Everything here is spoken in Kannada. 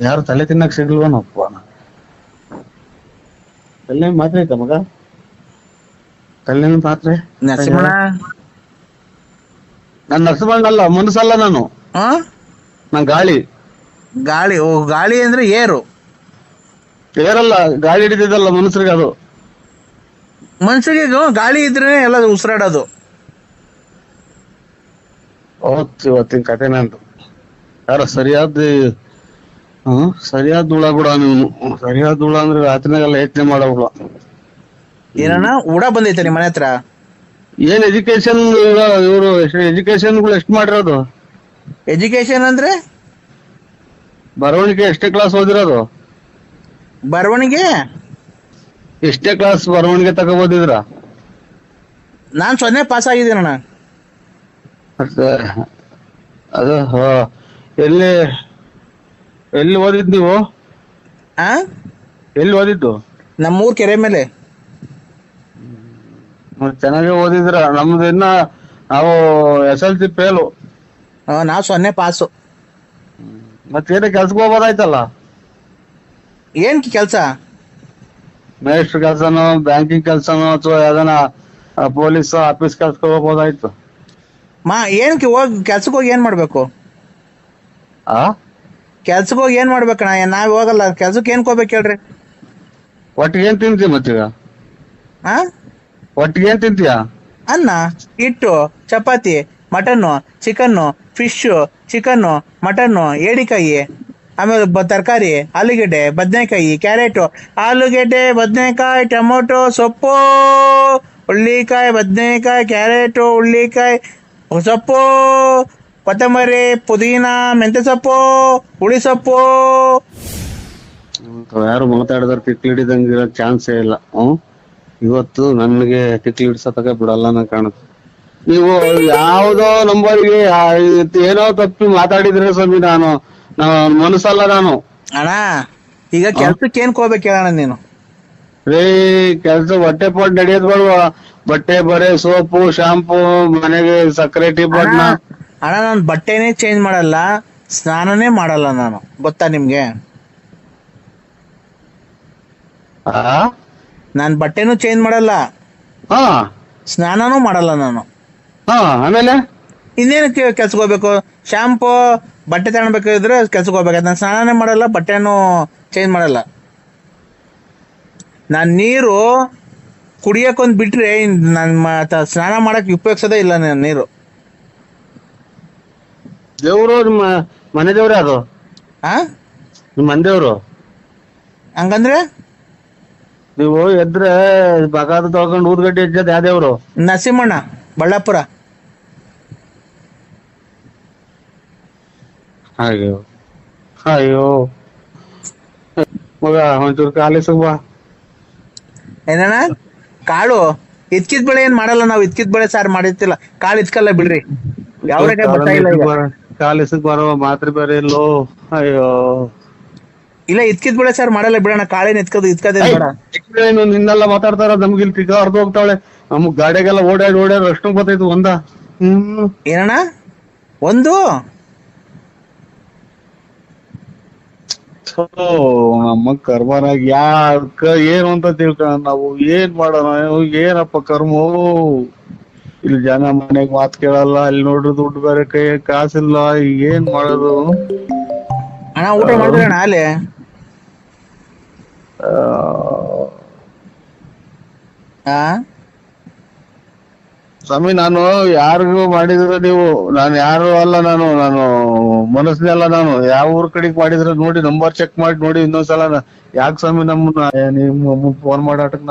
ಯಾರು ತಲೆ ತಿನ್ನಕ್ ಸಿಗ್ಲ್ವನಪ್ಪ ತಲೆ ಮಾತ್ರ ಐತ ಮಗ? ತಲೆ ಮಾತ್ರೆ? ನಾನ್ ನಾನು ನರಸಿಂಹಣ್ಣಲ್ಲ ಮನಸ್ಸಲ್ಲ ನಾನು. ನಾನ್ ಗಾಳಿ. ಗಾಳಿ ಓ ಗಾಳಿ ಅಂದ್ರೆ ಏರು. ಏರಲ್ಲ ಗಾಳಿ ಹಿಡಿದಿದ್ದಲ್ಲ ಮನುಷ್ಯರಿಗೆ ಅದು. ಮನುಷ್ಯರಿಗೆ ಗಾಳಿ ಇದ್ರೆ ಎಲ್ಲ ಉಸಿರಾಡೋದು. ಓದ್ತಿ ಇವತ್ತಿನ ಕತೆ ನಂದು. ಯಾರ ಸರಿಯಾದ ಹ್ಮ್ ಸರಿಯಾದ ಹುಳ ಬಿಡ ನೀನು. ಸರಿಯಾದ ಹುಳ ಅಂದ್ರೆ ರಾತ್ರಿನಾಗೆಲ್ಲ ಯೋಚನೆ ಮಾಡವುಳ ಏನಣ್ಣ? ಉಡ ಬಂದೈತೆ ನಿಮ್ಮ ಮನೆ ಹತ್ರ? ಏನ್ ಎಜುಕೇಶನ್ ಇವರು ಎಜುಕೇಶನ್ಗಳು ಎಷ್ಟು ಮಾಡಿರೋದು? ಎಜುಕೇಶನ್ ಅಂದ್ರೆ? ಬರವಣಿಗೆ ಎಷ್ಟೇ ಕ್ಲಾಸ್ ಓದಿರೋದು? ಬರವಣಿಗೆ? ಎಷ್ಟೇ ಕ್ಲಾಸ್ ಬರವಣಿಗೆ ತಗೋಬೋದಿದ್ರ ನಾನ್ ಸೊನ್ನೆ ಪಾಸ್ ಆಗಿದ್ದೀನಣ್ಣ. ಅದು ಹ, ಎಲ್ಲಿ ಎಲ್ಲಿ ಓದಿದ್ ನೀವು? ಆ? ಎಲ್ಲಿ ಓದಿದ್ದು? ನಮ್ಮೂರ್ ಕೆರೆ ಮೇಲೆ. ಚೆನ್ನಾಗಿ ಓದಿದ್ರ ನಮ್ದು ಇನ್ನ ನಾವು ಎಸ್ ಎಲ್ ಸಿ ಫೇಲು. ಆ, ನಾ ಸೊನ್ನೆ ಪಾಸು. ಮತ್ತೇನು ಕೆಲ್ಸಕ್ಕೆ ಹೋಗ್ಬೋದಾಯ್ತಲ್ಲ? ಏನ್ ಕೆಲ್ಸ? ಮೇಸ್ಟ್ರ್ ಕೆಲ್ಸನೋ ಬ್ಯಾಂಕಿಂಗ್ ಕೆಲ್ಸನೋ ಅಥವಾ ಯಾವ್ದನ ಪೊಲೀಸ್ ಆಫೀಸ್ ಕೆಲ್ಸಕ್ಕೆ ಹೋಗ್ಬೋದಾಯ್ತು? ಮಾ ಏನಕ್ಕೆ ಹೋಗಿ ಕೆಲ್ಸಕ್ಕೆ ಹೋಗಿ ಏನ್ ಮಾಡ್ಬೇಕು? ಆ? ಕೆಲ್ಸಕ್ಕೆ ಹೋಗಿ ಏನ್ ಮಾಡ್ಬೇಕಣ್ಣ ನಾವ್ ಹೋಗಲ್ಲ. ಕೆಲ್ಸಕ್ಕೆ ಏನ್ ಕೋಬೇಕು ಹೇಳ್ರಿ? ಒಟ್ಟಿಗೆ ಏನ್ ತಿಂತೀಯ ಮತ್ತೀಗ? ಆ? ಒಟ್ಟಿಗೆ ಏನ್ ತಿಂತೀಯ? ಅನ್ನ ಹಿಟ್ಟು chapati mutton chicken fish chicken mutton ಏಡಿಕಾಯಿ ಆಮೇಲೆ ಬ ತರಕಾರಿ ಆಲೂಗಡ್ಡೆ ಬದನೆಕಾಯಿ ಕ್ಯಾರೆಟು ಆಲೂಗೆಡ್ಡೆ ಬದನೆಕಾಯಿ ಟೊಮೊಟೊ ಸೊಪ್ಪು ಹುಳ್ಳಿಕಾಯಿ ಬದನೆಕಾಯಿ ಕ್ಯಾರೆಟು ಹುಳ್ಳಿಕಾಯಿ ಸೊಪ್ಪು ಕೊತ್ತಂಬರಿ ಪುದೀನ ಮೆಂತೆ ಸೊಪ್ಪು ಹುಳಿ ಸೊಪ್ಪು. ಯಾರು ಮಾತಾಡಿದ್ರೆ ಪಿಕ್ಲಿ ಹಿಡಿದಂಗೆ ಇರೋ ಚಾನ್ಸೇ ಇಲ್ಲ. ಹ್ಮ್? ಇವತ್ತು ನನಗೆ ತಿಕ್ಲಿ ಹಿಡ್ಸತಕ ಬಿಡಲ್ಲ ನಾ ಕಾಣುತ್ತೆ. ನೀವು ಯಾವ್ದೋ ನಂಬರ್ಗೆ ಏನೋ ತಪ್ಪಿ ಮಾತಾಡಿದ್ರೆ ಸ್ವಾಮಿ ನಾನು ನಾನು ಮನಸ್ಸಲ್ಲ ನಾನು. ಅಣ್ಣ ಈಗ ಕೆಲ್ಸಕ್ಕೆ ಏನ್ ಕೋಬೇಕು ಹೇಳಣ್ಣ ನೀನು? ರೇ ಕೆಲ್ಸ ಹೊಟ್ಟೆ ಪಾಟ್ ನಡೆಯೋದ್ ಬೇಡವಾ? ಬಟ್ಟೆ ಬರೆ ಸೋಪು ಶಾಂಪೂ ಮನೆಗೆ ಸಕ್ಕರೆ ಟೀ ಬಣ್ಣ ಅಣ್ಣ ನಾನು ಬಟ್ಟೆನೇ ಚೇಂಜ್ ಮಾಡಲ್ಲ ಸ್ನಾನನೇ ಮಾಡಲ್ಲ ನಾನು. ಗೊತ್ತಾ ನಿಮ್ಗೆ? ಆ? ನಾನು ಬಟ್ಟೆನೂ ಚೇಂಜ್ ಮಾಡಲ್ಲ. ಹಾ ಸ್ನಾನನೂ ಮಾಡಲ್ಲ ನಾನು. ಹಾ ಆಮೇಲೆ? ಇನ್ನೇನು ಕೆಲ್ಸಕ್ಕೆ ಹೋಗ್ಬೇಕು? ಶಾಂಪೂ ಬಟ್ಟೆ ತಗೊಳ್ಬೇಕಾದ್ರೆ ಕೆಲ್ಸಕ್ಕೆ ಹೋಗ್ಬೇಕು. ನಾನು ಸ್ನಾನನೇ ಮಾಡಲ್ಲ ಬಟ್ಟೆನೂ ಚೇಂಜ್ ಮಾಡಲ್ಲ. ನಾನು ನೀರು ಕುಡಿಯಕ್ಕೊಂದು ಬಿಟ್ರೆ ನಾನು ಸ್ನಾನ ಮಾಡಕ್ ಉಪಯೋಗಿಸೋದೇ ಇಲ್ಲ ನಾನು ನೀರು. ದೇವ್ರು ನಿಮ್ಮ ಮನೆ ದೇವ್ರೇ ಅದು ಆ? ನಿಮ್ಮ ಮನೆ ದೇವ್ರು ಹಂಗಂದ್ರೆ? ನೀವು ಎದ್ರೆ ಬಗಾದ ತಗೊಂಡ್ ಊದ್ಗಡ್ಡೆ ಇಜ್ಜದ್ ಯಾವ ದೇವ್ರು? ನರಸಿಂಹಣ್ಣ ಬಳ್ಳಾಪುರ. ಅಯ್ಯೋ ಅಯ್ಯೋ. ಮಗ ಒಂಚೂರು ಕಾಲಿ ಬಾ ಏನಣ್ಣ? ಕಾಳು ಇದ್ಕಿದ್ ಬೆಳೆ ಏನ್ ಮಾಡಲ್ಲ ನಾವು ಇದ್ಕಿದ್ ಬೆಳೆ ಸಾರ್ ಮಾಡಿರ್ತಿಲ್ಲ. ಕಾಳು ಇದ್ಕಲ್ಲ ಬಿಡ್ರಿ. ಯಾವ ಬರ್ತಾ ಇಲ್ಲ ಈಗ. ಕಾಲಿಸಗ್ ಬರೋ ಮಾತ್ರೆ ಬೇರೆ ಇಲ್ಲೋ. ಅಯ್ಯೋ. ಇಲ್ಲ ಇದ್ಕಿದ್ ಬಿಡ ಸರ್ ಮಾಡಲ್ಲ ಬಿಡೋಣ. ಕಾಳೇನ್ ಇದ್ಕದು ಇತ್ಕೋದೇ ಬೇಡ. ಏನು ನಿನ್ನೆಲ್ಲ ಮಾತಾಡ್ತಾರ ನಮ್ಗೆ ಇಲ್ಲಿ ತಿಗ ಅರ್ಧ ಹೋಗ್ತಾಳೆ ನಮಗ್ ಗಾಡಿಗೆಲ್ಲ ಓಡಾಡಿ ಓಡಾಡಿ ಅಷ್ಟು ಗೊತ್ತಾಯ್ತು ಒಂದ. ಹ್ಮ್. ಏನಣ್ಣ? ಒಂದು? ನಮ್ಮ ಕರ್ಮನಾಗ ಯಾಕ ಏನು ಅಂತ ತಿಳ್ಕೊಳ ನಾವು ಏನ್ ಮಾಡೋಣ ಏನಪ್ಪ ಕರ್ಮೋ? ಇಲ್ಲಿ ಜನ ಮನೆಗ್ ಮಾತ್ ಕೇಳಲ್ಲ ಅಲ್ಲಿ ನೋಡ್ರಿ ದುಡ್ಡು ಬೇರೆ ಕೈ ಕಾಸಿಲ್ಲ ಏನ್ ಮಾಡೋದು? ಅಣ್ಣ ಊಟ ಅಲ್ಲೇ? ಸ್ವಾಮಿ ನಾನು ಯಾರಿಗೂ ಮಾಡಿದ್ರ ನೀವು ನಾನು ಯಾರು ಅಲ್ಲ ನಾನು ನಾನು ಮನಸ್ಸಿನಲ್ಲ ನಾನು. ಯಾವ ಊರ್ ಕಡೆಗ್ ಮಾಡಿದ್ರ ನೋಡಿ ನಂಬರ್ ಚೆಕ್ ಮಾಡಿ ನೋಡಿ ಇನ್ನೊಂದ್ಸಲ ಯಾಕೆ ಸ್ವಾಮಿ ನಮ್ಮನ್ನ ನಿಮ್ಮ ಫೋನ್ ಮಾಡಾಟಕ್